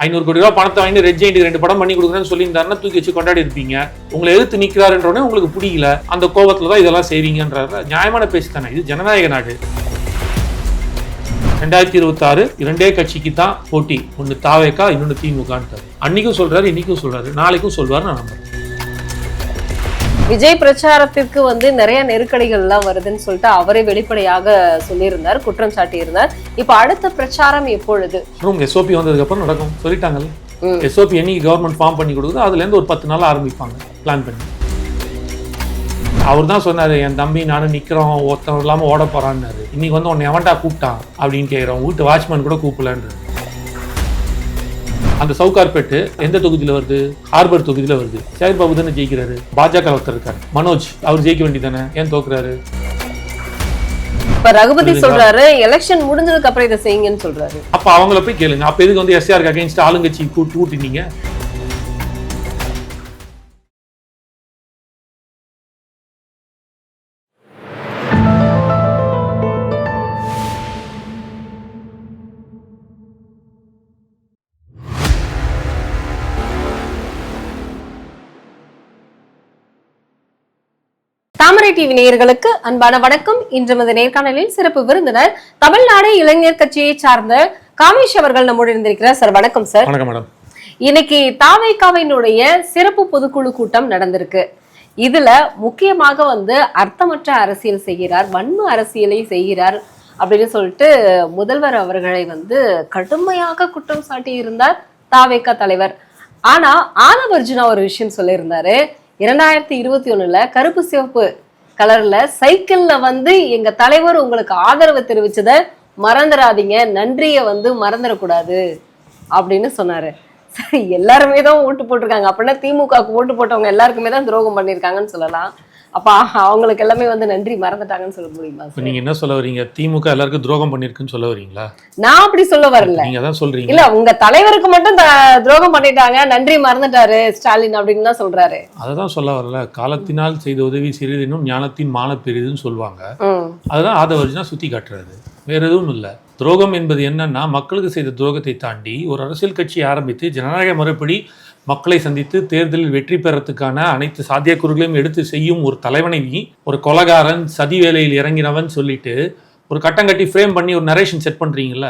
ஐநூறு கோடி ரூபா பணத்தை வாங்கி ரெட் ஜெயிண்ட் ரெண்டு படம் பண்ணி கொடுக்குறேன்னு சொல்லியிருந்தாருன்னா தூக்கி வச்சு கொண்டாடி இருப்பீங்க. உங்களை எதிர்த்து நிற்கிறாருன்றோடனே உங்களுக்கு பிடிக்கல அந்த கோபத்துல தான் இதெல்லாம் செய்வீங்கன்றாரு. நியாயமான பேச்சு தானே. இது ஜனநாயக நாடு. ரெண்டாயிரத்தி இருபத்தாறு இரண்டே கட்சிக்கு தான் போட்டி. ஒன்று தாவேக்கா இன்னொன்று திமுகன்றாரு அன்னைக்கும் சொல்றாரு இன்னைக்கும் சொல்றாரு. நாளைக்கும் சொல்வாரு நான் நம்புறேன். விஜய் பிரச்சாரத்திற்கு வந்து நிறைய நெருக்கடிகள் எல்லாம் வருதுன்னு சொல்லிட்டு அவரே வெளிப்படையாக சொல்லியிருந்தார் குற்றம் சாட்டியிருந்தார். இப்ப அடுத்த பிரச்சாரம் எப்பொழுது? அப்புறம் எஸ்ஓபி வந்ததுக்கு அப்புறம் நடக்கும். சொல்லிட்டாங்கல்ல. எஸ்ஓபி என்னைக்கு கவர்மெண்ட் ஃபார்ம் பண்ணி கொடுக்குதோ அதுலேருந்து ஒரு பத்து நாள் ஆரம்பிப்பாங்க பிளான் பண்ணி. அவர் தான் சொன்னார் என் தம்பி நானும் நிற்கிறோம் ஒருத்தன் இல்லாமல் ஓட போகிறான்னாரு இன்னைக்கு வந்து உன்னை எவன்டா கூப்பிட்டான்? அப்படின்னு கேட்குறோம் வீட்டு வாட்ச்மேன் கூட கூப்பிடலன்றாரு. அந்த சவுகார்பேட்டு எந்த தொகுதியில் வருது? ஹார்பர் தொகுதியில் வருது. சேகர் பாபு தானே ஜெயிக்கிறாரு. பாஜக ஒருத்தர் இருக்காரு. மனோஜ் அவர் ஜெயிக்க வேண்டியதானே ஏன் தோக்குறாரு? இப்ப ரகுபதி சொல்றாரு எலெக்ஷன் முடிஞ்சதுக்கு அப்புறம் இதை செய்யுங்கன்னு சொல்றாரு. அப்போ அவங்கள போய் கேளுங்க. அப்போ எதுக்கு வந்து எஸ்ஆருக்கு அகைன்ஸ்ட் ஆளுங்கட்சி கூட்டி கூட்டினீங்க? டிவி நேயர்களுக்கு அன்பான வணக்கம். இன்று நமது நேர்காணலில் சிறப்பு விருந்தினர் தமிழ்நாடு இளைஞர் கட்சியை சார்ந்த காமேஷ் அவர்கள் நம்முடன் இருந்திருக்கிறார் சார் வணக்கம் சார். வணக்கம் மேடம். இன்னைக்கு தாவைக்காவினுடைய சிறப்பு பொதுக்குழு கூட்டம் நடந்திருக்கு. இதுல முக்கியமாக வந்து அர்த்தமற்ற அரசியல் செய்கிறார் வன்ம அரசியலை செய்கிறார் அப்படின்னு சொல்லிட்டு முதல்வர் அவர்களை வந்து கடுமையாக குற்றம் சாட்டி இருந்தார் தாவேக்கா தலைவர். ஆனா ஆனவர்ஜுனா ஒரு விஷயம் சொல்லியிருந்தாரு. இரண்டாயிரத்தி இருபத்தி ஒண்ணுல கருப்பு சிவப்பு கலர்ல. சைக்கிள்ல வந்து எங்க தலைவர் உங்களுக்கு ஆதரவு தெரிவிச்சதை மறந்துடாதீங்க நன்றிய வந்து மறந்துடக்கூடாது அப்படின்னு சொன்னாரு. சரி எல்லாருமே தான் ஓட்டு போட்டிருக்காங்க. அப்படின்னா திமுகவுக்கு ஓட்டு போட்டவங்க எல்லாருக்குமே தான் துரோகம் பண்ணியிருக்காங்கன்னு சொல்லலாம். அப்ப அவங்களுக்கு எல்லாமே வந்து நன்றி மறந்துட்டாங்கன்னு சொல்ல முடியுமா இப்போ சார்? நீங்க என்ன சொல்ல வரீங்க? திமுக எல்லாருக்கும் துரோகம் பண்ணிருக்குன்னு சொல்ல வரீங்களா? நான் அப்படி சொல்ல வரல. நீங்க தான் சொல்றீங்க. இல்ல உங்க தலைவருக்கு மட்டும் துரோகம் பண்ணிட்டாங்க நன்றி மறந்துட்டாரு ஸ்டாலின் அப்படின்னு தான் சொல்றாரு. அதை தான் சொல்ல வரல. காலத்தினால் செய்த உதவி சிறிதெனும் ஞானத்தின் மான பெரிதுன்னு சொல்லுவாங்க. அதுதான் ஆதவர்ஜனா சுத்தி காட்டுறது. வேற எதுவும் இல்லை. துரோகம் என்பது என்னன்னா மக்களுக்கு செய்த துரோகத்தை தாண்டி ஒரு அரசியல் கட்சி ஆரம்பித்து ஜனநாயக முறைப்படி மக்களை சந்தித்து தேர்தலில் வெற்றி பெறத்துக்கான அனைத்து சாத்தியக்கூறுகளையும் எடுத்து செய்யும் ஒரு தலைவனை நீ ஒரு கொலகாரன் சதி வேலையில் இறங்கினவன் சொல்லிட்டு ஒரு கட்டம் கட்டி ஃப்ரேம் பண்ணி ஒரு நரேஷன் செட் பண்றீங்கல்ல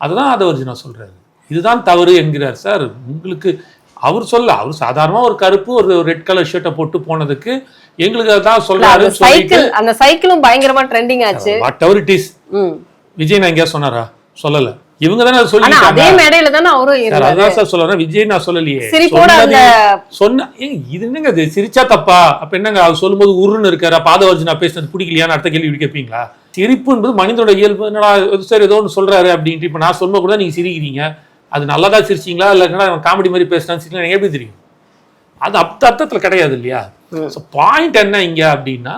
அதுதான் ஆதவர்ஜனா சொல்றாரு. இதுதான் தவறு என்கிறார் சார். உங்களுக்கு அவர் சொல்ல அவர் சாதாரணமா ஒரு கருப்பு ஒரு ரெட் கலர் ஷர்ட்டை போட்டு போனதுக்கு எங்களுக்கு அதான் சொல்றாரு சைக்கிள் அந்த சைக்கிளும் பயங்கரமா ட்ரெண்டிங் ஆச்சு. Whatever it is Vijay நான் எங்கேயா சொன்னாரா? சொல்லல. இவங்க தானே அதை சொல்லிட்டாங்க அதே மேடையில தானே அவரும் அதான் சார் சொல்றேன். விஜய் நான் சொல்லலையே. சொன்ன இது என்னங்க இது? சிரிச்சா தப்பா? அப்ப என்னங்க? அவர் சொல்லும்போது உருன்னு இருக்காரு. அப்ப ஆதவர்ஜி நான் பேசினது பிடிக்கலையான்னு அடுத்த கேள்வி கேட்பீங்களா? சிரிப்பு என்பது மனிதனோட இயல்பு. என்னடா சரி ஏதோ ஒன்று சொல்றாரு அப்படின்ட்டு இப்ப நான் சொல்லும்போது கூட நீங்க சிரிக்கிறீங்க. அது நல்லதா சிரிச்சீங்களா? இல்ல என்னடா காமெடி மாதிரி பேசுறான்னு சிரிக்கலாம் எப்படி தெரியும்? அது அத்த அர்த்தத்துல கிடையாது இல்லையா. பாயிண்ட் என்ன இங்க அப்படின்னா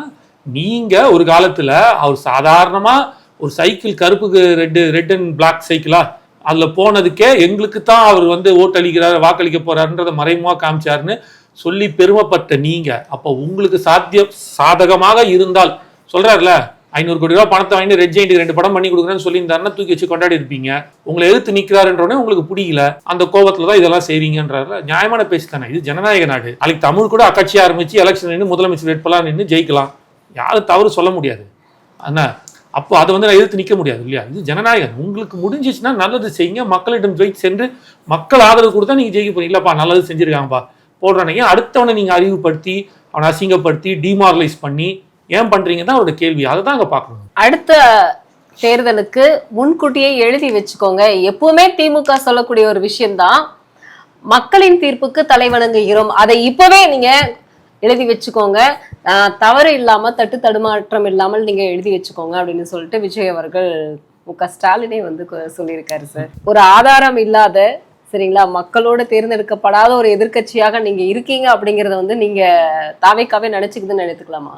நீங்க ஒரு காலத்துல அவர் சாதாரணமா ஒரு சைக்கிள் கருப்புக்கு ரெட்டு ரெட் அண்ட் பிளாக் சைக்கிளா? அதில் போனதுக்கே எங்களுக்கு தான் அவர் வந்து ஓட்டளிக்கிறார் வாக்களிக்க போறாருன்றத மறைமுகமாக காமிச்சாருன்னு சொல்லி பெருமைப்பட்ட நீங்க. அப்ப உங்களுக்கு சாத்தியம் சாதகமாக இருந்தால் சொல்றாருல ஐநூறு கோடி ரூபாய் பணத்தை வாங்கி ரெட் ஜெயிண்ட் ரெண்டு படம் பண்ணி கொடுக்குறேன்னு சொல்லியிருந்தாருன்னா தூக்கி வச்சு கொண்டாடி இருப்பீங்க. உங்களை எதிர்த்து நிற்கிறாருன்றோடனே உங்களுக்கு பிடிக்கல அந்த கோபத்துல தான் இதெல்லாம் செய்வீங்கன்றாரு நியாயமான பேச்சு தானே. இது ஜனநாயக நாடு. நாளைக்கு தமிழ் கூட அக்கட்சி ஆரம்பிச்சு எலெக்ஷன் நின்று முதலமைச்சர் வேட்பாளர் நின்று ஜெயிக்கலாம். யாரும் தவறு சொல்ல முடியாது. என்ன அப்போ அதை வந்து நான் எதிர்த்து நிற்க முடியாது இல்லையா? இது ஜனநாயகம். உங்களுக்கு முடிஞ்சிச்சுன்னா நல்லது செய்யுங்க. மக்களிடம் போய் சென்று மக்கள் ஆதரவு கொடுத்தா நீங்கள் ஜெயிக்க போறீங்க. இல்லப்பா நல்லது செஞ்சிருக்காங்கப்பா. போடுறானீங்க அடுத்தவனை நீங்கள் அறிவுப்படுத்தி அவனை அசிங்கப்படுத்தி டிமாரலைஸ் பண்ணி ஏன் பண்றீங்க தான் அவரோட கேள்வி. அதை தான் அங்கே பார்க்கணும். அடுத்த தேர்தலுக்கு முன்கூட்டியே எழுதி வச்சுக்கோங்க. எப்பவுமே திமுக சொல்லக்கூடிய ஒரு விஷயம்தான். மக்களின் தீர்ப்புக்கு தலைவணங்குகிறோம். அதை இப்பவே நீங்க எழுதி வச்சுக்கோங்க. தவறு இல்லாம தட்டு தடுமாற்றம் இல்லாமல் நீங்க எழுதி வச்சுக்கோங்க அப்படின்னு சொல்லிட்டு விஜய் அவர்கள் மு க ஸ்டாலினே வந்து சொல்லியிருக்காரு சார். ஒரு ஆதாரம் இல்லாத சரிங்களா மக்களோட தேர்ந்தெடுக்கப்படாத ஒரு எதிர்க்கட்சியாக நீங்க இருக்கீங்க அப்படிங்கறத வந்து நீங்க தாவைக்காவே நினைச்சுக்குதுன்னு நினைத்துக்கலாமா?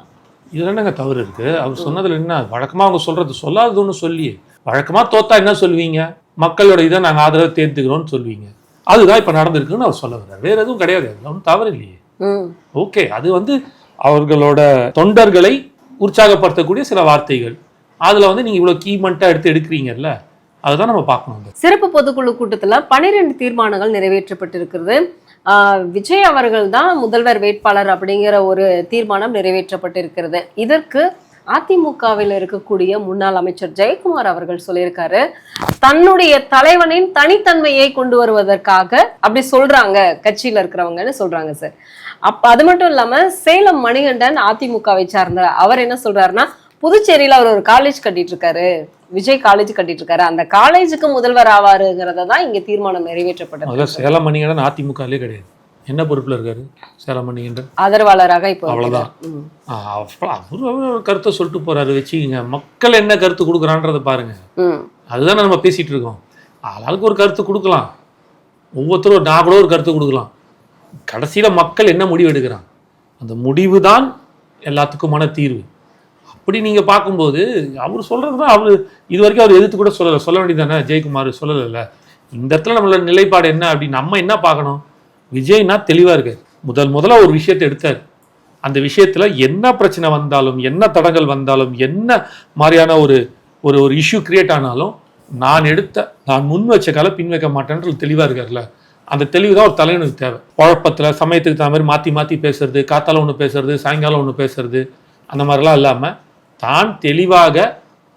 இதுல என்னங்க தவறு இருக்கு? அவர் சொன்னதுல என்ன வழக்கமா அவங்க சொல்றது சொல்லாததுன்னு சொல்லி வழக்கமா தோத்தா என்ன சொல்லுவீங்க? மக்களோட இதை நாங்க ஆதரவு தேர்ந்துக்கிறோம்னு சொல்லுவீங்க. அதுதான் இப்ப நடந்திருக்குன்னு அவர் சொல்ல வர்றார். வேற எதுவும் கிடையாது. ஒன்றும் தவறு இல்லையே. ஓகே அது வந்து அவர்களோட தொண்டர்களை உற்சாகப்படுத்தக்கூடிய சில வார்த்தைகள். அதுல வந்து நீங்க இவ்வளவு கீமெண்ட்டா எடுத்து எடுக்கிறீங்கல்ல அதுதான் நம்ம பார்க்கணும் சிறப்பு பொதுக்குழு கூட்டத்துல பனிரெண்டு தீர்மானங்கள் நிறைவேற்றப்பட்டிருக்கிறது. விஜய் அவர்கள் தான் முதல்வர் வேட்பாளர் அப்படிங்கிற ஒரு தீர்மானம் நிறைவேற்றப்பட்டிருக்கிறது. இதற்கு அதிமுகவில் இருக்கக்கூடிய முன்னாள் அமைச்சர் ஜெயக்குமார் அவர்கள் சொல்லியிருக்காரு தன்னுடைய தலைவனின் தனித்தன்மையை கொண்டு வருவதற்காக அப்படி சொல்றாங்க கட்சியில இருக்கிறவங்கன்னு சொல்றாங்க சார். அப்ப அது மட்டும் இல்லாம சேலம் மணிகண்டன் அதிமுகவை சார்ந்த அவர் என்ன சொல்றாருன்னா புதுச்சேரியில அவர் ஒரு காலேஜ் கட்டிட்டு இருக்காரு விஜய் காலேஜ் கட்டிட்டு இருக்காரு அந்த காலேஜுக்கு முதல்வர் ஆவாருங்கிறத தான் இங்க தீர்மானம் நிறைவேற்றப்பட்டது. சேலம் மணிகண்டன் அதிமுகலே கிடையாது. என்ன பொறுப்புல இருக்காரு சேலம் மணிகண்டன்? ஆதரவாளராக இப்போ அப்ப அவரு ஒரு கருத்தை சொல்லிட்டு போறாரு. வச்சுக்கோங்க. மக்கள் என்ன கருத்து கொடுக்குறான்றதை பாருங்க. அதுதானே நம்ம பேசிட்டு இருக்கோம். ஆளாளுக்கு ஒரு கருத்து கொடுக்கலாம். ஒவ்வொருத்தரும் நான் கூட ஒரு கருத்து கொடுக்கலாம். கடைசியில் மக்கள் என்ன முடிவு எடுக்கிறான் அந்த முடிவு தான் எல்லாத்துக்குமான தீர்வு. அப்படி நீங்கள் பார்க்கும்போது அவர் சொல்கிறது தான் அவர் இது வரைக்கும் அவர் எதிர்த்து கூட சொல்லலை. சொல்ல வேண்டியதானே ஜெயக்குமார் சொல்லலைல்ல. இந்த இடத்துல நம்மளோட நிலைப்பாடு என்ன அப்படின்னு நம்ம என்ன பார்க்கணும்? விஜய்னா தெளிவாக இருக்கார் முதல் முதல்ல ஒரு விஷயத்தை எடுத்தார். அந்த விஷயத்தில் என்ன பிரச்சனை வந்தாலும் என்ன தடங்கள் வந்தாலும் என்ன மாதிரியான ஒரு ஒரு ஒரு இஷ்யூ கிரியேட் ஆனாலும் நான் எடுத்த நான் முன் வச்ச கால பின் வைக்க மாட்டேன்றது தெளிவாக இருக்கார்ல அந்த தெளிவு தான் ஒரு தலைவனுக்கு தேவை. குழப்பத்துல சமயத்துக்கு தகுந்த மாதிரி மாத்தி மாத்தி பேசுறது காத்தால ஒன்று பேசுறது சாயங்காலம் ஒன்று பேசுறது அந்த மாதிரிலாம் இல்லாம தான் தெளிவாக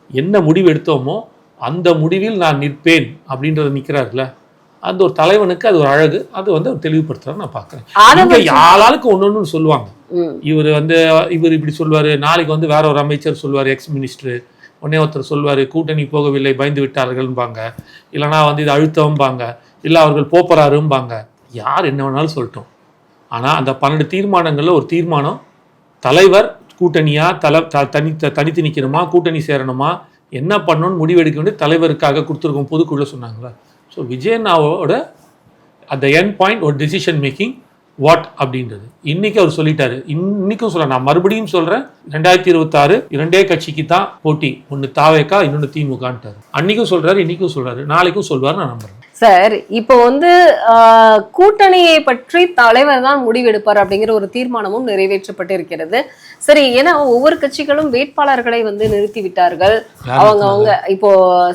என்ன முடிவு எடுத்தோமோ அந்த முடிவில் நான் நிற்பேன் அப்படின்றத நிற்கிறாருல அந்த ஒரு தலைவனுக்கு அது ஒரு அழகு. அது வந்து அவர் தெளிவுபடுத்துறாரு நான் பார்க்குறேன். ஆளாளுக்கு ஒன்று சொல்லுவாங்க. ம். இவர் வந்து இவர் இப்படி சொல்லுவாரு. நாளைக்கு வந்து வேற ஒரு அமைச்சர் சொல்லுவார் எக்ஸ் மினிஸ்டர் உடனே ஒருத்தர் சொல்வார் கூட்டணி போகவில்லை பயந்து விட்டார்கள்பாங்க இல்லைனா வந்து இது அழுத்தம்பாங்க. இல்லை அவர்கள் போப்பறாரும்பாங்க. யார் என்ன வேணாலும் சொல்லட்டும். ஆனால் அந்த பன்னெண்டு தீர்மானங்களில் ஒரு தீர்மானம் தலைவர் கூட்டணியாக தலை த- தனி த- தனித்து நிற்கணுமா கூட்டணி சேரணுமா என்ன பண்ணணும்னு முடிவெடுக்க வேண்டிய தலைவருக்காக கொடுத்துருக்கோம் பொதுக்குள்ளே சொன்னாங்களா? ஸோ விஜயண்ணாவோட அட் த எண்ட் பாயிண்ட் ஒரு டெசிஷன் மேக்கிங் வாட் அப்படின்றது. இன்னைக்கு அவர் சொல்லிட்டாரு. இன்னைக்கும் சொல்ல நான் மறுபடியும் சொல்றேன். ரெண்டாயிரத்தி இருபத்தாறு இரண்டே கட்சிக்கு தான் போட்டி. ஒன்னு தாவேக்கா இன்னொன்னு திமுகன்ட்டாரு. அன்னைக்கும் சொல்றாரு இன்னைக்கும் சொல்றாரு. நாளைக்கும் சொல்வாரு நான் நம்புறேன். சார் இப்போ வந்து கூட்டணியை பற்றி தலைவர் தான் முடிவெடுப்பார் அப்படிங்கிற ஒரு தீர்மானமும் நிறைவேற்றப்பட்டிருக்கிறது. சரி ஏன்னா ஒவ்வொரு கட்சிகளும் வேட்பாளர்களை வந்து நிறுத்தி விட்டார்கள் அவங்க அவங்க இப்போ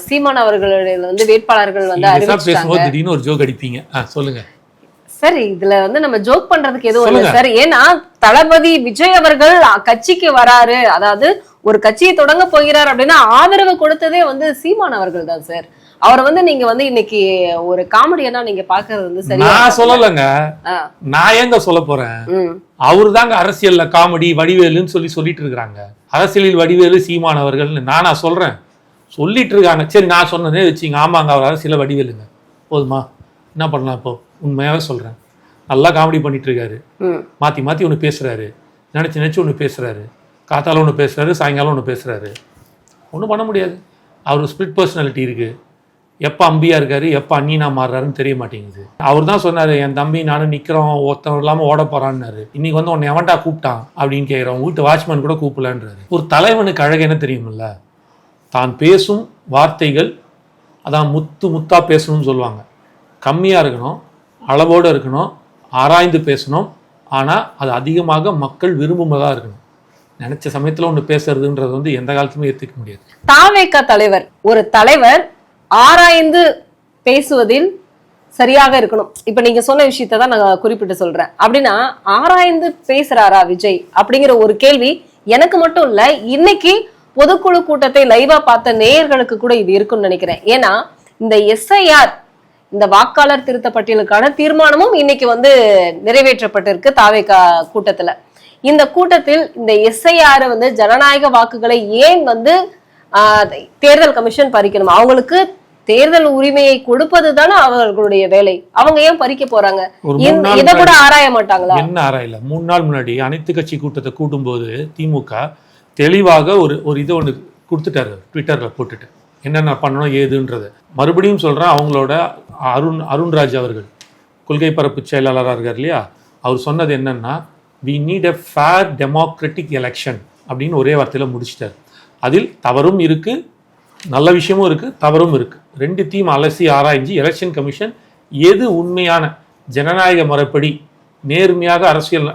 சீமான் அவர்களுடைய வந்து வேட்பாளர்கள் வந்து திடீர்னு ஒரு ஜோக் அடிப்பீங்க. சொல்லுங்க. சரி இதுல வந்து நம்ம ஜோக் பண்றதுக்கு எதுவும் இல்லை. சார் ஏன்னா தளபதி விஜய் அவர்கள் கட்சிக்கு வராரு. அதாவது ஒரு கட்சியை தொடங்க போகிறார் அப்படின்னா ஆதரவு கொடுத்ததே வந்து சீமான் அவர்கள் தான் சார். அவர் வந்து நீங்க வந்து இன்னைக்கு ஒரு காமெடியனா நீங்க பாக்குறது வந்து சரியா நான். சொல்லலைங்க. நான் ஏங்க சொல்ல போறேன்? அவரு தாங்க அரசியல்ல காமெடி வடிவேலுன்னு சொல்லி சொல்லிட்டு இருக்காங்க அரசியலில் வடிவேலு சீமான் அவர்கள்னு நானா சொல்றேன். சொல்லிட்டு இருக்காங்க. சரி நான் சொன்னதே வச்சுங்க ஆமாங்க அவர் அரசியல வடிவேலுங்க. போதுமா? என்ன பண்ணலாம் இப்போ? உண்மையாவே சொல்றேன். நல்லா காமெடி பண்ணிட்டு இருக்காரு ம். மாத்தி மாத்தி ஒன்று பேசுறாரு. நினைச்சு நினைச்சு ஒன்று பேசுறாரு. காத்தால ஒன்று பேசுறாரு சாயங்காலம் ஒன்று பேசுறாரு. ஒன்றும் பண்ண முடியாது. அவர் ஸ்பிரிட் பர்சனாலிட்டி இருக்கு. எப்போ அம்பியா இருக்காரு எப்போ அண்ணினா மாறுறாருன்னு தெரிய மாட்டேங்குது. அவர் தான் சொன்னாரு என் தம்பி நானும் நிக்கிறோம் ஒருத்தன் இல்லாமல் ஓட போறான்னாரு. இன்னைக்கு வந்து உன்னை எவன்டா கூப்பிட்டான்? அப்படின்னு கேட்குறோம் வீட்டு வாட்ச்மேன் கூட கூப்பிடலன்றாரு. ஒரு தலைவனுக்கு அழகு என்ன தெரியுமில்ல? தான் பேசும் வார்த்தைகள் அதான் முத்து முத்தா பேசணும்னு சொல்லுவாங்க. கம்மியாக இருக்கணும். அளவோடு இருக்கணும் ஆராய்ந்து பேசணும். ஆனால் அது அதிகமாக மக்கள் விரும்புவதாக இருக்கணும். நினச்ச சமயத்தில் ஒன்று பேசுறதுன்றது வந்து எந்த காலத்துமே ஏற்றுக்க முடியாது. தாவேகா தலைவர் ஒரு தலைவர் ஆராய்ந்து பேசுவதில் சரியாக இருக்கணும். இப்ப நீங்க சொன்ன விஷயத்த தான் நான் குறிப்பிட்டு சொல்றேன். அப்படின்னா ஆராய்ந்து பேசுறாரா விஜய் அப்படிங்கிற ஒரு கேள்வி எனக்கு மட்டும் இல்ல இன்னைக்கு பொதுக்குழு கூட்டத்தை லைவா பார்த்த நேயர்களுக்கு கூட இது இருக்கும்னு நினைக்கிறேன். ஏன்னா இந்த எஸ்ஐஆர் இந்த வாக்காளர் திருத்த பட்டியலுக்கான தீர்மானமும் இன்னைக்கு வந்து நிறைவேற்றப்பட்டிருக்கு தாவேகா கூட்டத்துல. இந்த கூட்டத்தில் இந்த எஸ்ஐஆர் வந்து ஜனநாயக வாக்குகளை ஏன் வந்து தேர்தல் கமிஷன் பறிக்கணும்? அவங்களுக்கு தேர்தல் உரிமையை கொடுப்பது தானே அவர்களுடைய வேலை. அவங்க ஏன் பறிக்க போறாங்க? இதை கூட ஆராய மாட்டாங்களா? என்ன ஆராயில? மூணு நாள் முன்னாடி அனைத்து கட்சி கூட்டத்தை கூட்டும்போது திமுக தெளிவாக ஒரு ஒரு இதை ஒன்று கொடுத்துட்டாரு ட்விட்டரில் போட்டுட்டு. என்னென்ன பண்ணணும் ஏதுன்றது. மறுபடியும் சொல்கிறேன் அவங்களோட அருண் அருண்ராஜ் அவர்கள் கொள்கை பரப்பு செயலாளராக இருக்கார் இல்லையா? அவர் சொன்னது என்னென்னா we need a fair democratic election அப்படின்னு ஒரே வார்த்தையில் முடிச்சிட்டார். அதில் தவறும் இருக்குது நல்ல விஷயமும் இருக்குது தவறும் இருக்குது ரெண்டு தீம் அலசி ஆராய்ஞ்சு எலெக்ஷன் கமிஷன் எது உண்மையான ஜனநாயக முறைப்படி நேர்மையாக அரசியல்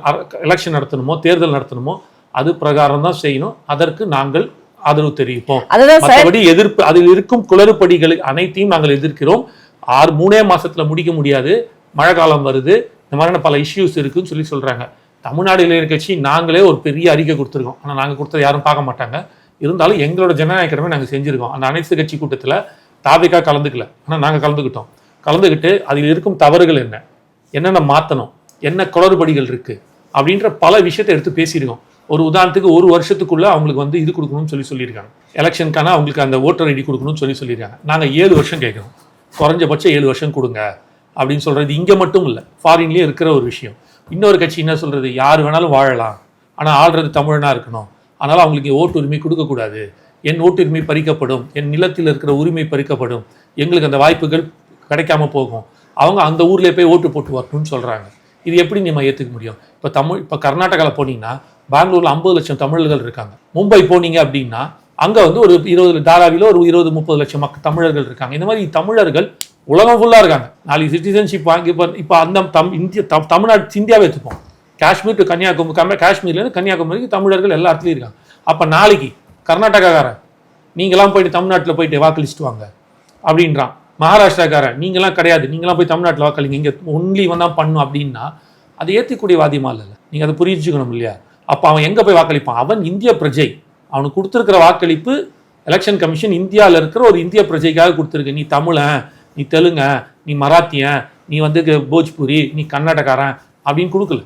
எலெக்ஷன் நடத்தணுமோ தேர்தல் நடத்தணுமோ அது பிரகாரம் தான் செய்யணும். அதற்கு நாங்கள் ஆதரவு தெரிவிப்போம். மற்றபடி எதிர்ப்பு அதில் இருக்கும் குளறுபடிகள் அனைத்தையும் நாங்கள் எதிர்க்கிறோம். ஆறு மூணே மாசத்துல முடிக்க முடியாது. மழை காலம் வருது. இந்த மாதிரியான பல இஷ்யூஸ் இருக்குன்னு சொல்லி சொல்றாங்க. தமிழ்நாடு இளைஞர் கட்சி நாங்களே ஒரு பெரிய அறிக்கை கொடுத்துருக்கோம். ஆனா நாங்க கொடுத்ததை யாரும் பார்க்க மாட்டாங்க. இருந்தாலும் எங்களோட ஜனநாயக கடமை நாங்க செஞ்சிருக்கோம். அந்த அனைத்து கட்சி கூட்டத்துல தாவிக்கா கலந்துக்கல. ஆனா நாங்க கலந்துக்கிட்டோம். கலந்துக்கிட்டு அதில் இருக்கும் தவறுகள் என்ன? என்னென்ன மாத்தணும்? என்ன குளறுபடிகள் இருக்கு? அப்படின்ற பல விஷயத்தை எடுத்து பேசியிருக்கோம். ஒரு உதாரணத்துக்கு ஒரு வருஷத்துக்குள்ள அவங்களுக்கு வந்து இது கொடுக்கணும்னு சொல்லி சொல்லியிருக்காங்க. எலெக்ஷனுக்கான அவங்களுக்கு அந்த ஓட்டர் ஐடி கொடுக்கணும்னு சொல்லி சொல்லியிருக்காங்க. நாங்கள் ஏழு வருஷம் கேட்குறோம். குறைஞ்சபட்சம் ஏழு வருஷம் கொடுங்க அப்படின்னு சொல்கிறது இங்கே மட்டும் இல்லை ஃபாரின்லேயே இருக்கிற ஒரு விஷயம். இன்னொரு கட்சி என்ன சொல்கிறது யார் வேணாலும் வாழலாம். ஆனால் ஆள்றது தமிழனாக இருக்கணும். அதனால் அவங்களுக்கு ஓட்டு உரிமை கொடுக்கக்கூடாது என் ஓட்டு உரிமை பறிக்கப்படும். என் நிலத்தில் இருக்கிற உரிமை பறிக்கப்படும். எங்களுக்கு அந்த வாய்ப்புகள் கிடைக்காம போகும். அவங்க அந்த ஊரில் போய் ஓட்டு போட்டு வரணும்னு சொல்கிறாங்க இது எப்படி நம்ம ஏற்றுக்க முடியும்? இப்போ தமிழ் இப்போ கர்நாடகாவில் போனீங்கன்னா பெங்களூர்ல ஐம்பது லட்சம் தமிழர்கள் இருக்காங்க. மும்பை போனீங்க அப்படின்னா அங்க வந்து ஒரு இருபது தாராவில ஒரு இருபது முப்பது லட்சம் மக்க தமிழர்கள் இருக்காங்க. இந்த மாதிரி தமிழர்கள் உலகம் ஃபுல்லா இருக்காங்க. நாளைக்கு சிட்டிசன்ஷிப் வாங்கி இப்போ இப்போ அந்த தம் இந்திய தம் தமிழ்நாடு இந்தியாவே எடுத்துப்போம். காஷ்மீர் டு கன்னியாகுமரி காஷ்மீர்லேருந்து கன்னியாகுமரிக்கு தமிழர்கள் எல்லா இடத்துலையும் இருக்காங்க. அப்போ நாளைக்கு கர்நாடகாக்காரன் நீங்களாம் போயிட்டு தமிழ்நாட்டில் போயிட்டு வாக்களிச்சுட்டு வாங்க அப்படின்றான். மகாராஷ்டிராக்காரன் நீங்களாம் கிடையாது நீங்களாம் போய் தமிழ்நாட்டில் வாக்களிங்க இங்கே ஒன்லி இவன் தான் பண்ணும் அப்படின்னா அதை ஏற்றிக்கூடிய வாதியமாக இல்லை நீங்கள் அதை புரிஞ்சுக்கணும் இல்லையா? அப்போ அவன் எங்கே போய் வாக்களிப்பான்? அவன் இந்திய பிரஜை. அவனுக்கு கொடுத்துருக்கிற வாக்களிப்பு எலெக்ஷன் கமிஷன் இந்தியாவில் இருக்கிற ஒரு இந்திய பிரஜைக்காக கொடுத்துருக்கு. நீ தமிழன் நீ தெலுங்க நீ மராத்தியன் நீ வந்து போஜ்பூரி நீ கர்நாடகாரன் அப்படின்னு கொடுக்கல.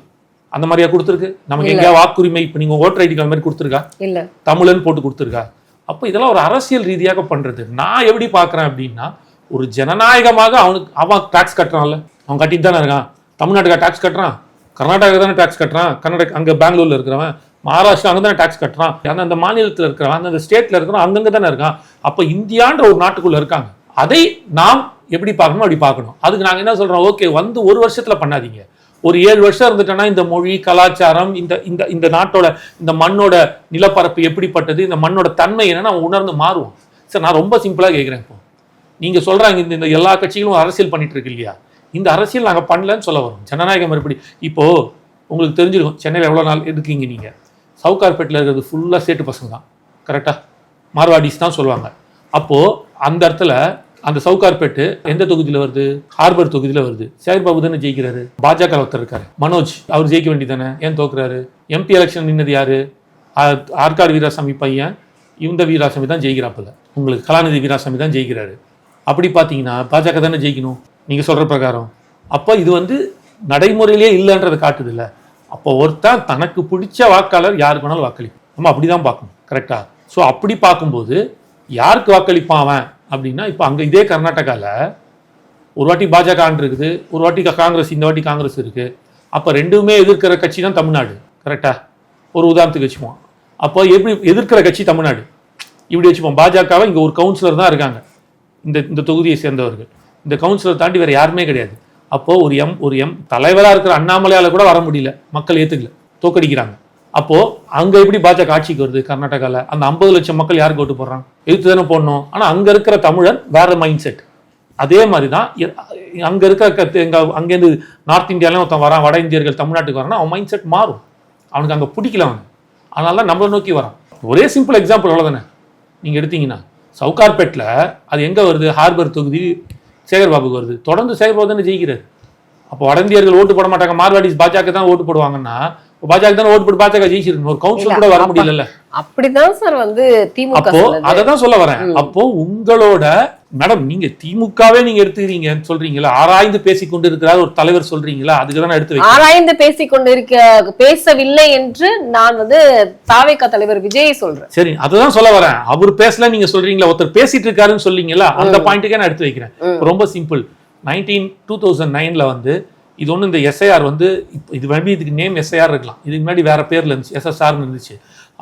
அந்த மாதிரியா கொடுத்துருக்கு? நமக்கு எங்கேயா வாக்குரிமை? இப்போ நீங்கள் ஓட்டர் ஐடி கார்டு மாதிரி கொடுத்துருக்கா? இல்ல. தமிழன் போட்டு கொடுத்துருக்கா? அப்போ இதெல்லாம் ஒரு அரசியல் ரீதியாக பண்றது. நான் எப்படி பார்க்குறேன் அப்படின்னா ஒரு ஜனநாயகமாக அவனுக்கு அவன் டாக்ஸ் கட்டுறான்ல. அவன் கட்டிட்டு தானே இருக்கான். தமிழ்நாட்டுக்கா டாக்ஸ் கட்டுறான். கர்நாடகா தானே டாக்ஸ் கட்டுறான்? கர்நாடகா அங்கே பெங்களூரில் இருக்கிறவன். மகாராஷ்டிரா அங்கே தானே டாக்ஸ் கட்டுறான். அந்தந்த மாநிலத்தில் இருக்கிறவன் அந்தந்த ஸ்டேட்டில் இருக்கிறவன் அங்கங்கே தானே இருக்கான். அப்போ இந்தியான்ற ஒரு நாட்டுக்குள்ளே இருக்காங்க. அதை நாம் எப்படி பார்க்கணும் அப்படி பார்க்கணும். அதுக்கு நாங்கள் என்ன சொல்கிறோம் ஓகே வந்து ஒரு வருஷத்தில் பண்ணாதீங்க. ஒரு ஏழு வருஷம் இருந்துட்டோன்னா இந்த மொழி கலாச்சாரம் இந்த இந்த இந்த நாட்டோட இந்த மண்ணோட நிலப்பரப்பு எப்படிப்பட்டது இந்த மண்ணோட தன்மை என்னன்னு நம்ம உணர்ந்து மாறுவோம். சார் நான் ரொம்ப சிம்பிளாக கேட்குறேன் இப்போ. நீங்கள் சொல்கிறாங்க இந்த இந்த எல்லா கட்சிகளும் அரசியல் பண்ணிட்டு இருக்கு இல்லையா? இந்த அரசியல் நாங்கள் பண்ணலன்னு சொல்ல வரோம். ஜனநாயகம் மறுபடி இப்போது உங்களுக்கு தெரிஞ்சிருக்கும் சென்னையில் எவ்வளோ நாள் இருக்கீங்க நீங்கள் சவுகார்பேட்டில் இருக்கிறது ஃபுல்லாக சேட்டு பசங்க தான். கரெக்டாக மார்வாடிஸ் தான் சொல்லுவாங்க. அப்போது அந்த இடத்துல அந்த சவுகார்பேட்டு எந்த தொகுதியில் வருது? ஹார்பர் தொகுதியில் வருது. சேகர் பாபு தானே ஜெயிக்கிறாரு. பாஜக ஒருத்தர் இருக்காரு. மனோஜ் அவர் ஜெயிக்க வேண்டியதானே ஏன் தோக்குறாரு? எம்பி எலெக்ஷன் நின்னது யாரு? ஆற்காடு வீராசாமி பையன் இந்த வீராசாமி தான் ஜெயிக்கிறாப்புல. உங்களுக்கு கலாநிதி வீராசாமி தான் ஜெயிக்கிறாரு. அப்படி பார்த்தீங்கன்னா பாஜக தானே ஜெயிக்கணும்? நீங்கள் சொல்கிற பிரகாரம். அப்போ இது வந்து நடைமுறையிலே இல்லைன்றதை காட்டுது இல்லை. அப்போ ஒருத்தன் தனக்கு பிடிச்ச வாக்காளர் யாருக்கு வேணாலும் வாக்களிக்கும். நம்ம அப்படிதான் பார்க்கணும் கரெக்டாக ஸோ அப்படி பார்க்கும்போது யாருக்கு வாக்களிப்பான் அவன் அப்படின்னா இப்போ அங்கே இதே கர்நாடகாவில் ஒரு வாட்டி பாஜக இருக்குது ஒரு வாட்டி காங்கிரஸ் இந்த வாட்டி காங்கிரஸ் இருக்குது அப்போ ரெண்டுமே எதிர்க்கிற கட்சி தான் தமிழ்நாடு கரெக்டாக ஒரு உதாரணத்துக்கு வச்சுப்போம் அப்போ எப்படி எதிர்க்கிற கட்சி தமிழ்நாடு? இப்படி வச்சுப்போம். பாஜகவை இங்கே ஒரு கவுன்சிலர் தான் இருக்காங்க. இந்த இந்த தொகுதியை சேர்ந்தவர்கள். இந்த கவுன்சிலர் தாண்டி வேறு யாருமே கிடையாது. அப்போது ஒரு எம் ஒரு எம் தலைவராக இருக்கிற அண்ணாமலையால் கூட வர முடியல. மக்கள் ஏற்றுக்கல தோக்கடிக்கிறாங்க. அப்போது அங்கே எப்படி பாஜக ஆட்சிக்கு வருது கர்நாடகாவில் அந்த ஐம்பது லட்சம் மக்கள் யாருக்கு ஓட்டு போடுறான் எதிர்த்து தானே போடணும். ஆனால் அங்கே இருக்கிற தமிழன் வேற மைண்ட் செட் அதே மாதிரி தான் அங்கே இருக்கிற இருக்க க- அங்கேருந்து நார்த் இந்தியால ஒருத்தன் வரான் வட இந்தியர்கள் தமிழ்நாட்டுக்கு வரான்னா அவன் மைண்ட் செட் மாறும். அவனுக்கு அங்கே பிடிக்கல அவன். அதனால தான் நம்மளை நோக்கி வரான். ஒரே சிம்பிள் எக்ஸாம்பிள் அவ்வளவுதானே. நீங்கள் எடுத்தீங்கன்னா சவுகார்பேட்டில் அது எங்கே வருது? ஹார்பர் தொகுதி சேகர் பாபுக்கு வருது. தொடர்ந்து சேகர்பாபு தானே ஜெயிக்கிறார். அப்போ வட இந்தியர்கள் ஓட்டு போட மாட்டாங்க. மார்வாடிஸ் பாஜக தான் ஓட்டு போடுவாங்கன்னா பாஜக தானே ஓட்டு போட்டு பாஜக ஜெயிச்சிருக்கு ஒரு கவுன்சிலர் கூட வர முடியல அப்படிதான் சார் வந்து திமுக அப்போ அததான் சொல்ல வரேன். அப்போ உங்களோட மேடம் நீங்க திமுகவே நீங்க எடுத்துக்கிறீங்க சொல்றீங்களா? ஆராய்ந்து பேசிக் கொண்டு இருக்கிறார் ஒரு தலைவர் சொல்றீங்களா? அதுக்கு தான் எடுத்து ஆராய்ந்து பேசிக் கொண்டிருக்க பேசவில்லை என்று நான் வந்து தாவேக தலைவர் விஜயை சொல்றேன். சரி அதுதான் சொல்ல வரேன். அவர் பேசல நீங்க சொல்றீங்களா? ஒருத்தர் பேசிட்டு இருக்காருன்னு சொல்றீங்களா அந்த பாயிண்ட்டுக்கே நான் எடுத்து வைக்கிறேன். ரொம்ப சிம்பிள் நைன்டீன் டூ தௌசண்ட் நைன்ல வந்து இது ஒண்ணு இந்த எஸ்ஐஆர் வந்து இப்போ இது மேபி இதுக்கு நேம் எஸ்ஐஆர் இருக்கலாம். இதுக்கு முன்னாடி வேற பேர்ல இருந்துச்சு எஸ்எஸ்ஆர்னு இருந்துச்சு.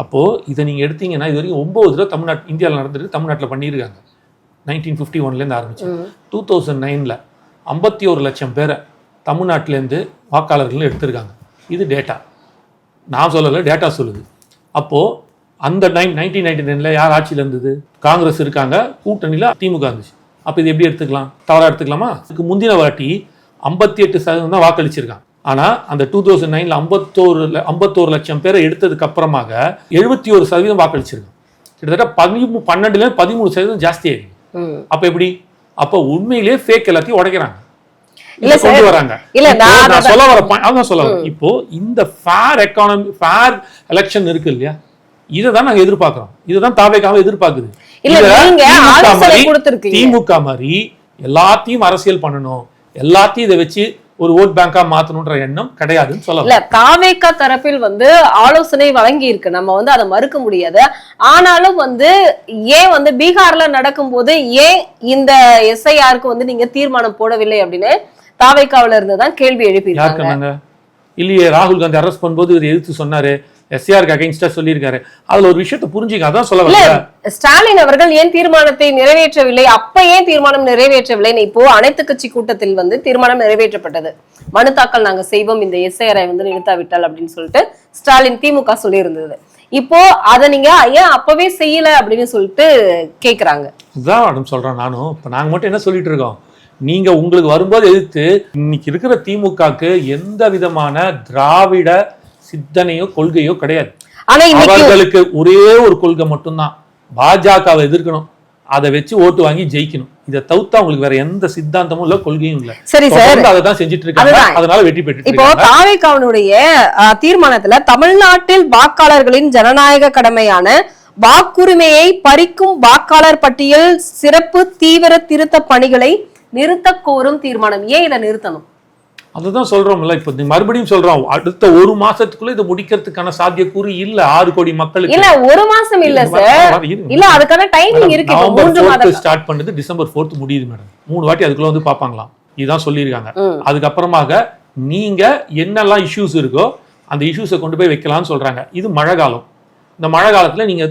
அப்போ இதை நீங்க எடுத்தீங்கன்னா இது வரைக்கும் ஒன்பது தடவை தமிழ்நாட்டு இந்தியாவில் நடந்திருக்கு தமிழ்நாட்டில் பண்ணியிருக்காங்க. நைன்டீன் ஃபிஃப்டி ஒன்லேருந்து ஆரம்பிச்சு. டூ தௌசண்ட் நைனில் ஐம்பத்தி ஒரு லட்சம் பேரை தமிழ்நாட்டிலேருந்து வாக்காளர்கள் எடுத்திருக்காங்க. இது டேட்டா நான் சொல்லலை டேட்டா சொல்லுது. அப்போது அந்த நைன் நைன்டீன் நைன்டி நைனில் யார் ஆட்சியில் இருந்தது? காங்கிரஸ் இருக்காங்க கூட்டணியில் திமுக இருந்துச்சு. அப்போ இது எப்படி எடுத்துக்கலாம்? தவறாக எடுத்துக்கலாமா? இதுக்கு முந்தின வாட்டி ஐம்பத்தி எட்டு சதவீதம் தான் வாக்களிச்சிருக்காங்க. ஆனால் அந்த டூ தௌசண்ட் நைனில் ஐம்பத்தோரு ஐம்பத்தோரு லட்சம் பேரை எடுத்ததுக்கு அப்புறமாக எழுபத்தி ஒரு சதவீதம் வாக்களிச்சிருக்காங்க. கிட்டத்தட்ட பதிமூ பன்னெண்டுல இருந்து பதிமூணு சதவீதம் ஜாஸ்தி ஆயிருக்கு. அப்ப எப்படி? அப்ப உண்மையிலேயே ஃபேக் எல்லாத்தையும் உடைக்கிறாங்க. இல்ல கொண்டு. வராங்க. இல்ல, நான் சொல்ல வர அதான் சொல்ல வரேன். இப்போ இந்த ஃபேர் எக்கானமி ஃபேர் எலெக்ஷன் இருக்கு இல்லையா? இதை தான் நாங்க எதிர்பார்க்கிறோம். இதுதான் தாவேக்காக எதிர்பார்க்குது. திமுக மாதிரி எல்லாத்தையும் அரசியல் பண்ணணும். எல்லாத்தையும் இதை வச்சு ஒரு ஓட் பேங்கா மாத்தணும்ன்ற எண்ணம் கிடையாதுன்னு சொல்ல இல்ல தாவேக்கா தரப்பில் வந்து ஆலோசனை வழங்கி இருக்கு நம்ம வந்து அதை மறுக்க முடியாது. ஆனாலும் வந்து ஏன் வந்து பீகார்ல நடக்கும்போது ஏன் இந்த எஸ்ஐஆருக்கு வந்து நீங்க தீர்மானம் போடவில்லை அப்படின்னு தாவேக்காவில இருந்து தான் கேள்வி யார் எழுப்பியிருக்காங்க இல்லையே ராகுல் காந்தி அரெஸ்ட் பண்ணும்போது இவர் எதிர்த்து சொன்னாரு. எஸ்ஆருக்கு அகைன்ஸ்டா சொல்லியிருக்காரு. அதுல ஒரு விஷயத்தை புரிஞ்சுக்க அதான் சொல்ல ஸ்டாலின் அவர்கள் ஏன் தீர்மானத்தை நிறைவேற்றவில்லை? அப்ப ஏன் தீர்மானம் நிறைவேற்றவில்லை? இப்போ அனைத்து கட்சி கூட்டத்தில் வந்து தீர்மானம் நிறைவேற்றப்பட்டது. மனு தாக்கல் நாங்க செய்வோம் இந்த எஸ்ஐஆரை வந்து நிறுத்தாவிட்டால் அப்படின்னு சொல்லிட்டு ஸ்டாலின் திமுக சொல்லியிருந்தது. இப்போ அதை நீங்க ஏன் அப்பவே செய்யல அப்படின்னு சொல்லிட்டு கேக்குறாங்க. மேடம் சொல்றேன் நானும். இப்ப நாங்க மட்டும் என்ன சொல்லிட்டு இருக்கோம்? நீங்க உங்களுக்கு வரும்போது எதிர்த்து இன்னைக்கு இருக்கிற திமுகக்கு எந்த விதமான திராவிட சிந்தனையோ கொள்கையோ கிடையாது. அவர்களுக்கு ஒரே ஒரு கொள்கை மட்டும்தான். பாஜகவை எதிர்க்கணும். அதை வச்சு ஓட்டு வாங்கி ஜெயிக்கணும். இதை தவிர்த்து அவங்களுக்கு வேற எந்த சித்தாந்தமும் இல்ல கொள்கையும் இல்ல. சரி சார். தொடர்ந்து அதை தான் செஞ்சுட்டு இருக்காங்க. அதனால வெற்றி பெற்று இப்போ தாவேக்காவினுடைய தீர்மானத்துல தமிழ்நாட்டில் வாக்காளர்களின் ஜனநாயக கடமையான வாக்குரிமையை பறிக்கும் வாக்காளர் பட்டியல் சிறப்பு தீவிர திருத்த பணிகளை நிறுத்த கோரும் தீர்மானம். ஏன் இதை நிறுத்தணும்? அதுதான் சொல்றோம்ல இப்ப நீ மறுபடியும் சொல்றோம் அடுத்த ஒரு மாசத்துக்குள்ள இதை முடிக்கிறதுக்கான சாத்தியக்கூறு இல்ல ஆறு கோடி மக்களுக்கு. இல்ல ஒரு மாசம் இல்ல சார் இல்ல அதுக்கான டைமிங் இருக்கு. நவம்பர் ஸ்டார்ட் பண்ணது டிசம்பர் ஃபோர்த் முடியுது மேடம் மூணு வாட்டி அதுக்குள்ள வந்து பார்ப்பாங்களாம். இதுதான் சொல்லியிருக்காங்க. அதுக்கப்புறமாக நீங்க என்னெல்லாம் இஷ்யூஸ் இருக்கோ அந்த இஷ்யூஸை கொண்டு போய் வைக்கலாம்னு சொல்றாங்க. இது மழை காலம். இந்த மழை காலத்துல நீங்க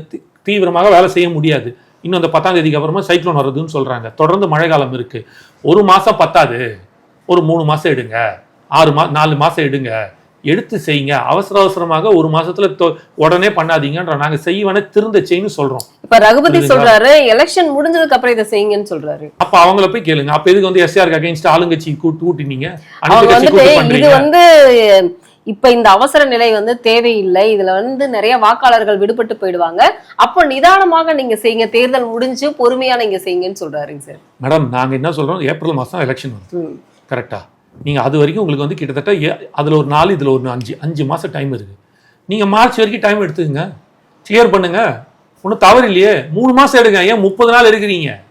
தீவிரமாக வேலை செய்ய முடியாது. இன்னும் அந்த பத்தாம் தேதிக்கு அப்புறமா சைக்ளோன் வருதுன்னு சொல்றாங்க. தொடர்ந்து மழை காலம் இருக்கு. ஒரு மாசம் பத்தாது. ஒரு மூணு மாசம் எடுங்க. ஆறு மா நாலு மாசம் எடுங்க. எடுத்து செய்யுங்க. அவசர அவசரமாக ஒரு மாசத்துல உடனே பண்ணாதீங்கன்ற நாங்க செய்வன திருந்த செய்யு சொல்றோம். இப்ப ரகுபதி? சொல்றாரு எலெக்ஷன் முடிஞ்சதுக்கு அப்புறம் இதை செய்யுங்கன்னு சொல்றாரு. அப்ப அவங்கள போய் கேளுங்க. அப்ப எதுக்கு வந்து எஸ்ஆருக்கு அகைன்ஸ்ட் ஆளுங்கட்சி கூட்டு கூட்டினீங்க? இது வந்து இப்ப இந்த அவசர நிலை வந்து தேவையில்லை. இதுல வந்து நிறைய வாக்காளர்கள் விடுபட்டு போயிடுவாங்க. அப்போ நிதானமாக நீங்க செய்யுங்க. தேர்தல் முடிஞ்சு பொறுமையா நீங்க செய்யுங்கன்னு சொல்றாருங்க சார். மேடம் நாங்க என்ன சொல்றோம்? ஏப்ரல் மாசம் எலெக்ஷன் வருது ம். கரெக்டா நீங்க அது வரைக்கும் உங்களுக்கு வந்து கிட்டத்தட்ட அதுல ஒரு நாலு இதுல ஒரு அஞ்சு அஞ்சு மாசம் டைம் இருக்கு. நீங்க மார்ச் வரைக்கும் டைம் எடுத்துக்கங்க. கிளியர் பண்ணுங்க. ஒன்றும் தவறு இல்லையே. மூணு மாசம் எடுங்க. ஏன் முப்பது நாள் எடுக்கிறீங்க.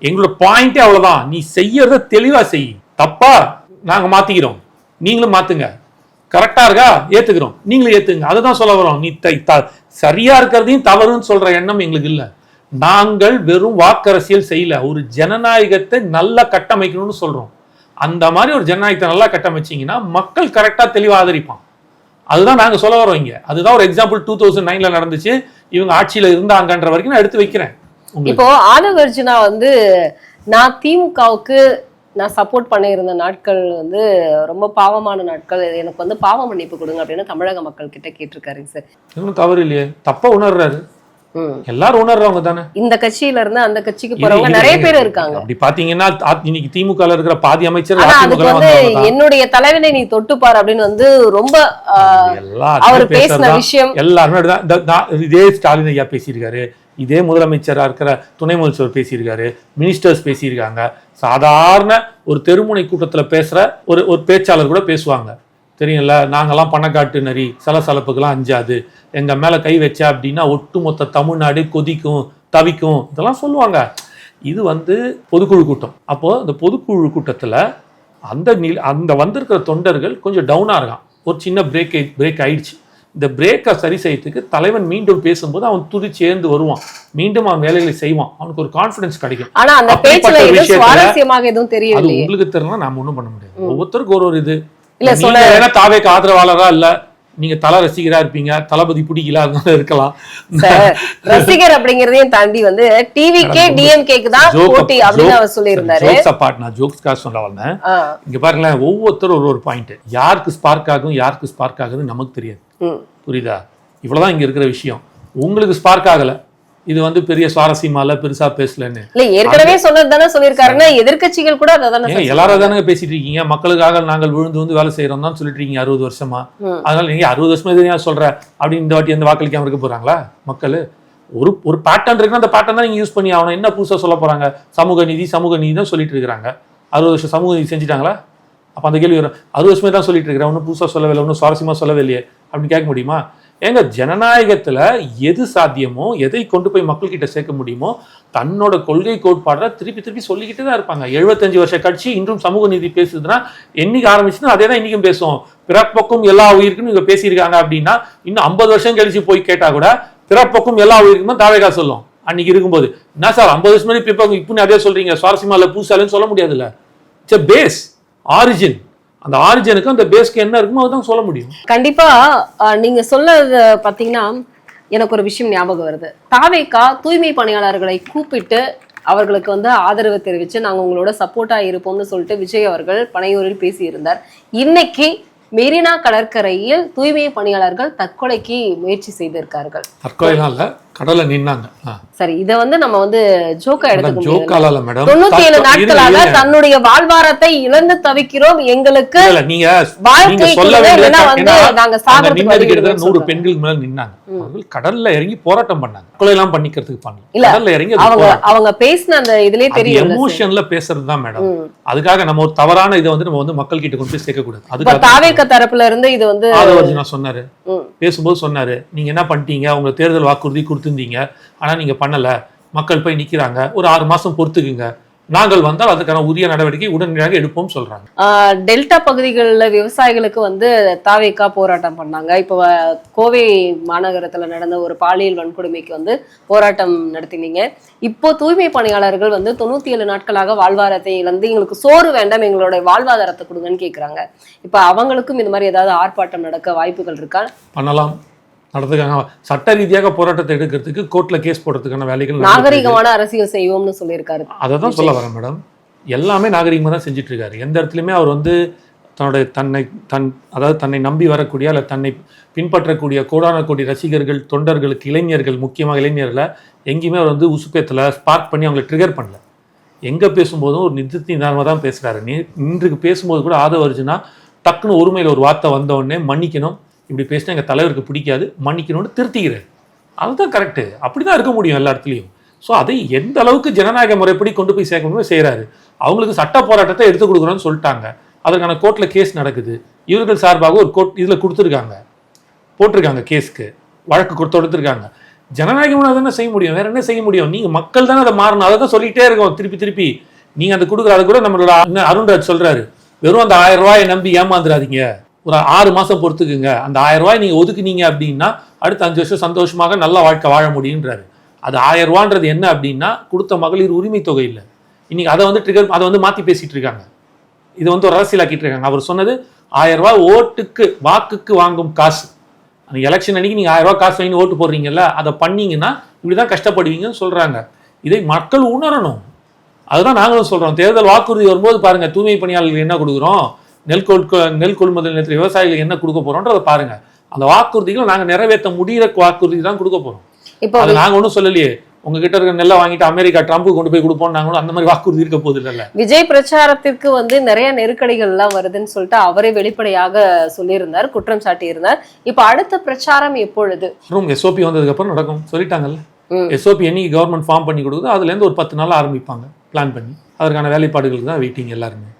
எங்களோட பாயிண்டே அவ்வளவுதான். நீ செய்யறத தெளிவா செய். தப்பா நாங்க மாத்திக்கிறோம். நீங்களும் மாத்துங்க. கரெக்டா இருக்கா? ஏத்துக்கிறோம். நீங்களும் ஏத்துங்க. அதை தான் சொல்ல வரோம். நீ த- த- சரியா இருக்கிறதையும் தவறுன்னு சொல்ற எண்ணம் எங்களுக்கு இல்ல. நாங்கள் வெறும் வாக்கரசியல் செய்யல. ஒரு ஜனநாயகத்தை நல்லா கட்டமைக்கணும்னு சொல்றோம். அந்த மாதிரி ஒரு ஜனநாயகத்தை நல்லா கட்டமைச்சீங்கன்னா மக்கள் கரெக்டா தெளிவா ஆதரிப்பான் அதுதான் நாங்க சொல்ல வரோம் இங்க. அதுதான் ஒரு எக்ஸாம்பிள் டூ தௌசண்ட் நைன்ல நடந்துச்சு. இவங்க ஆட்சியில இருந்தாங்கன்ற வரைக்கும் நான் எடுத்து வைக்கிறேன். இப்போ ஆதவர்ஜுனா வந்து நான் திமுகவுக்கு நான் சப்போர்ட் பண்ணியிருந்த நாட்கள் வந்து ரொம்ப பாவமான நாட்கள். எனக்கு வந்து பாவ மன்னிப்பு கொடுங்க அப்படின்னு தமிழக மக்கள் கிட்ட கேட்டிருக்காருங்க சார். ஒன்றும் தவறு இல்லையே. தப்பா உணர்றாரு. எல்லாரும் உணர்றவங்க தானே? இந்த கட்சியில இருந்து அந்த கட்சிக்கு போறவங்க நிறைய பேர் இருக்காங்க. அப்படி பாத்தீங்கன்னா இன்னைக்கு திமுக இருக்கிற பாதி அமைச்சர் அதுக்கு வந்து. என்னுடைய தலைவனை நீ தொட்டுப்பார் அப்படின்னு வந்து ரொம்ப அவர் பேசின. விஷயம். எல்லாருமே இதே ஸ்டாலின் ஐயா பேசியிருக்காரு. இதே முதலமைச்சரா இருக்கிற துணை முதலமைச்சர் பேசியிருக்காரு. மினிஸ்டர்ஸ் பேசியிருக்காங்க. சாதாரண ஒரு தெருமுனை கூட்டத்துல பேசுற ஒரு ஒரு பேச்சாளர் கூட பேசுவாங்க. தெரியும்ல? நாங்கெல்லாம் பணக்காட்டு நரி சலசலப்புக்கெல்லாம் அஞ்சாது. எங்க மேல கை வச்சா அப்படின்னா ஒட்டுமொத்த தமிழ்நாடு கொதிக்கும் தவிக்கும். இதெல்லாம் சொல்லுவாங்க. இது வந்து பொதுக்குழு கூட்டம். அப்போ இந்த பொதுக்குழு கூட்டத்துல அந்த நில அந்த வந்திருக்கிற தொண்டர்கள் கொஞ்சம் டவுனா இருக்கான். ஒரு சின்ன பிரேக் பிரேக் ஆயிடுச்சு. இந்த பிரேக்கை சரி செய்யறதுக்கு தலைவன் மீண்டும் பேசும்போது அவன் துதி சேர்ந்து வருவான். மீண்டும் அவன் வேலைகளை செய்வான். அவனுக்கு ஒரு கான்ஃபிடன்ஸ் கிடைக்கும். ஆனா அந்த பேச்சுல எதுவும் சுவாரஸ்யமாக எதுவும் அது தெரியவில்லையே உங்களுக்கு தெரியல நாம ஒண்ணும் பண்ண முடியாது. ஒவ்வொருத்தருக்கும் ஒரு ஒரு இது. இல்ல, சொல்ல- வேணா தாவேக்கு ஆதரவாளரா இல்ல. நீங்க தல ரசிகரா இருப்பீங்க. தளபதி பிடிக்கல அதனால இருக்கலாம். ரசிகர் அப்படிங்கறதையும் தாண்டி வந்து டிவிக்கே டிஎம்கேக்கு தான் போட்டி அப்படின்னு அவர் சொல்லியிருந்தாரு. ஜோக்ஸ் அப்பார்ட் நான் ஜோக்ஸ்க்காக சொல்ல வந்தேன். இங்க பாருங்களேன் ஒவ்வொருத்தரும் ஒரு ஒரு பாயிண்ட் யாருக்கு ஸ்பார்க் ஆகும் யாருக்கு ஸ்பார்க் ஆகுதுன்னு நமக்கு தெரியாது. புரியுதா? இவ்வளவுதான் இங்க இருக்கிற விஷயம். உங்களுக்கு ஸ்பார்க் ஆகல. இது வந்து பெரிய சுவாரஸ்யமா இல்ல பெருசா பேசலன்னு. இல்ல ஏற்கனவே சொன்னது தானே சொல்லியிருக்காருன்னா எதிர்க்கட்சிகள் கூட அதை எல்லாரும் தானே பேசிட்டு இருக்கீங்க. மக்களுக்காக நாங்கள் விழுந்து வந்து வேலை செய்யறோம் தான் சொல்லிட்டு இருக்கீங்க அறுபது வருஷமா. அதனால நீங்க அறுபது வருஷமா ஏன் சொல்ற? அப்படின்னு இந்த வாட்டி எந்த வாக்களிக்காம இருக்க போறாங்களா மக்கள்? ஒரு ஒரு பேட்டர்ன் இருக்குன்னா அந்த பேட்டர்ன் தான் நீங்க யூஸ் பண்ணி ஆகணும். என்ன புதுசா சொல்ல போறாங்க? சமூக நீதி சமூக நீதி தான் சொல்லிட்டு இருக்கிறாங்க. அறுபது வருஷம் சமூக நீதி செஞ்சுட்டாங்களா? அப்ப அந்த கேள்வி வரும். அறுபது வருஷமே தான் சொல்லிட்டு இருக்கிறேன். ஒன்றும் புதுசா சொல்லவே இல்லை ஒன்றும் சுவாரஸ்யமா சொல்லவே இல்லையே. அப்படின்னு கேட்க முடியுமா? ஏங்க ஜனநாயகத்தில் எது சாத்தியமோ எதை கொண்டு போய் மக்கள்கிட்ட சேர்க்க முடியுமோ தன்னோட கொள்கை கோட்பாடுற திருப்பி திருப்பி சொல்லிக்கிட்டே தான் இருப்பாங்க. எழுபத்தஞ்சு வருஷ கட்சி இன்றும் சமூக நீதி பேசுதுன்னா என்னைக்கு ஆரம்பிச்சுன்னா அதே தான் இன்றைக்கும் பேசுவோம். பிறப்பக்கும் எல்லா உயிருக்கும் இங்கே பேசியிருக்காங்க அப்படின்னா இன்னும் ஐம்பது வருஷம் கழிச்சு போய் கேட்டால் கூட பிறப்பக்கும் எல்லா உயிருக்குமே தாவேகா சொல்லும். அன்னைக்கு இருக்கும்போது என்ன சார் ஐம்பது வருஷம் மாதிரி பிறப்பக்கும் இப்போ அதே சொல்கிறீங்க சுவாரஸ்யமா இல்லை பூசாலன்னு சொல்ல முடியாதுல்ல? இட்ஸ் பேஸ் ஆரிஜின் அந்த ஆரிஜினுக்கு அந்த பேஸ்க்கு என்ன இருக்குமோ அதுதான் சொல்ல முடியும். கண்டிப்பா நீங்க சொல்லது பாத்தீங்கன்னா எனக்கு ஒரு விஷயம் ஞாபகம் வருது. தாவேக்கா தூய்மை பணியாளர்களை கூப்பிட்டு அவர்களுக்கு வந்து ஆதரவு தெரிவித்து நாங்க உங்களோட சப்போர்ட்டா இருப்போம்னு சொல்லிட்டு விஜய் அவர்கள் பனையூரில் பேசியிருந்தார். இன்னைக்கு மெரினா கடற்கரையில் தூய்மை பணியாளர்கள் தற்கொலைக்கு முயற்சி செய்திருக்கார்கள். தற்கொலைலாம் இல்ல. கடல்ல நின்னாங்க. சரி இத வந்து நம்ம வந்து ஜோக்கா எடுத்துக்க ஜோக்கால மேடம். தொண்ணூத்தி ஏழு நாட்களாக. தன்னுடைய வாழ்வாரத்தை இழந்து தவிக்கிறோம். எங்களுக்கு நீங்க வாழ்க்கை சொல்ல வந்து நாங்க சாகிறதுக்கு நூறு. பெண்களுக்கு மேல நின்னாங்க. கடல்ல இறங்கி போராட்டம் பண்ணாங்க. கொலை எல்லாம் பண்ணிக்கிறதுக்கு பண்ணல. இல்ல, கடல்ல இறங்கி அவங்க. அவங்க பேசின அந்த இதுலயே தெரியும் எமோஷன்ல பேசுறது தான் மேடம் அதுக்காக நம்ம ஒரு தவறான இதை வந்து நம்ம வந்து மக்கள் கிட்ட கொண்டு போய் சேர்க்க கூடாது இப்ப அதுக்காக தாவேக்க தரப்புல இருந்து இது வந்து ஆதவர்ஜுனா சொன்னாரு. பேசும்போது சொன்னாரு. நீங்க என்ன பண்ணிட்டீங்க? உங்க தேர்தல் வாக்குறுதி கொடுத்திருந்தீங்க ஆனா நீங்க பண்ணல. மக்கள் போய் நிக்கிறாங்க. ஒரு ஆறு மாசம் பொறுத்துக்குங்க. நாங்கள் வந்தால் அதுக்கான உரிய நடவடிக்கை உடனடியாக எடுப்போம் சொல்றாங்க. டெல்டா பகுதிகளில் விவசாயிகளுக்கு வந்து தாவேக்கா போராட்டம் பண்ணாங்க. இப்போ கோவை மாநகரத்துல நடந்த ஒரு பாலியல் வன்கொடுமைக்கு வந்து போராட்டம் நடத்தினீங்க. இப்போ தூய்மை பணியாளர்கள் வந்து தொண்ணூத்தி ஏழு நாட்களாக வாழ்வாதாரத்தை இழந்து எங்களுக்கு சோறு வேண்டாம் எங்களோட வாழ்வாதாரத்தை கொடுங்கன்னு கேக்குறாங்க. இப்போ அவங்களுக்கும் இந்த மாதிரி ஏதாவது ஆர்ப்பாட்டம் நடக்க வாய்ப்புகள் இருக்கா? பண்ணலாம். நடத்துக்காங்க சட்ட ரீதியாக போராட்டத்தை எடுக்கிறதுக்கு கோர்ட்ல கேஸ் போடுறதுக்கான வேலைகள். நாகரிகமான அரசியல் செய்வோம்னு சொல்லியிருக்காரு. அதை தான் சொல்ல வரேன் மேடம். எல்லாமே நாகரிகமாக தான் செஞ்சுட்டு இருக்காரு எந்த இடத்துலையுமே அவர் வந்து தன்னுடைய தன்னை தன் அதாவது தன்னை நம்பி வரக்கூடிய அல்ல தன்னை பின்பற்றக்கூடிய கோடான கோடி ரசிகர்கள் தொண்டர்களுக்கு இளைஞர்கள் முக்கியமாக இளைஞர்களை எங்கேயுமே அவர் வந்து உசுப்பேத்தில் ஸ்பார்க் பண்ணி அவங்களை ட்ரிகர் பண்ணல. எங்கே பேசும்போதும் ஒரு நிறுத்தி நிதானமாக தான் பேசுகிறாரு நீ இன்றைக்கு பேசும்போது கூட ஆதவ அர்ஜுனா டக்குன்னு ஒருமையில் ஒரு வார்த்தை வந்த உடனே மன்னிக்கணும் இப்படி பேசினா எங்கள் தலைவருக்கு பிடிக்காது மன்னிக்கணும்னு திருத்திக்கிறார். அதுதான் கரெக்டு அப்படி தான் இருக்க முடியும் எல்லா இடத்துலையும். ஸோ அதை எந்த அளவுக்கு ஜனநாயக முறைப்படி கொண்டு போய் சேர்க்க முடியுமோ செய்கிறாரு அவங்களுக்கு சட்ட போராட்டத்தை எடுத்து கொடுக்குறோன்னு சொல்லிட்டாங்க. அதற்கான கோர்ட்டில் கேஸ் நடக்குது. இவர்கள் சார்பாக ஒரு கோர்ட் இதில் கொடுத்துருக்காங்க. போட்டிருக்காங்க கேஸ்க்கு வழக்கு கொடுத்து கொடுத்துருக்காங்க முறை தானே செய்ய முடியும். வேற என்ன செய்ய முடியும்? நீங்கள் மக்கள் தானே அதை மாறணும். அதை தான் சொல்லிகிட்டே இருக்கோம். திருப்பி திருப்பி. நீங்கள் அந்த கொடுக்குற அதை கூட நம்மளோட அருண்ராஜ் சொல்கிறாரு வெறும் அந்த ஆயிரம் ரூபாயை நம்பி ஏமாந்துடாதீங்க ஒரு ஆறு மாதம் பொறுத்துக்குங்க. அந்த ஆயிரம் ரூபாய் நீங்கள் ஒதுக்குனீங்க அப்படின்னா அடுத்த அஞ்சு வருஷம் சந்தோஷமாக நல்ல வாழ்க்கை வாழ முடியுன்றாரு அது ஆயிரம் ரூபான்றது என்ன அப்படின்னா கொடுத்த மகளிர் உரிமை தொகை இல்லை. இன்னைக்கு அதை வந்து ட்ரிகர் அதை வந்து மாற்றி பேசிட்டு இருக்காங்க. இது வந்து ஒரு அரசியலாக்கிட்டு இருக்காங்க. அவர் சொன்னது ஆயிரம் ரூபாய் ஓட்டுக்கு வாக்குக்கு வாங்கும் காசு. அந்த எலெக்ஷன் அன்னைக்கு நீங்கள் ஆயிரம் ரூபாய் காசு வாங்கி ஓட்டு போடுறீங்கல்ல அதை பண்ணீங்கன்னா இப்படி தான் கஷ்டப்படுவீங்கன்னு சொல்கிறாங்க இதை மக்கள் உணரணும். அதுதான் நாங்களும் சொல்கிறோம் தேர்தல் வாக்குறுதி வரும்போது பாருங்க தூய்மை பணியாளர்கள் என்ன கொடுக்குறோம்? நெல் கொள் நெல் கொள்முதல் நிலையத்தில் விவசாயிகளுக்கு என்ன கொடுக்க போறோன்றதை பாருங்க. அந்த வாக்குறுதிகளை நாங்க நிறைவேற்ற முடியிற வாக்குறுதி தான் கொடுக்க போறோம். இப்போ அது நாங்க ஒன்றும் சொல்லலையே. உங்ககிட்ட இருக்க நெல்லை வாங்கிட்டு அமெரிக்கா ட்ரம்ப் கொண்டு போய் கொடுப்போம் நாங்களும் அந்த மாதிரி வாக்குறுதி இருக்க போகுது இல்லைல்ல. விஜய் பிரச்சாரத்திற்கு வந்து நிறைய நெருக்கடிகள் எல்லாம் வருதுன்னு சொல்லிட்டு அவரே வெளிப்படையாக சொல்லியிருந்தார் குற்றம் சாட்டியிருந்தார். இப்போ அடுத்த பிரச்சாரம் எப்பொழுது? ரூம் எஸ்ஓபி வந்ததுக்கு அப்புறம் நடக்கும். சொல்லிட்டாங்கல்ல. எஸ்ஓபி என்னைக்கு கவர்மெண்ட் ஃபார்ம் பண்ணி கொடுக்குதோ அதுலேருந்து ஒரு பத்து நாள் ஆரம்பிப்பாங்க. பிளான் பண்ணி. அதற்கான வேலைப்பாடுகளுக்கு தான் வெயிட்டிங் எல்லாருமே.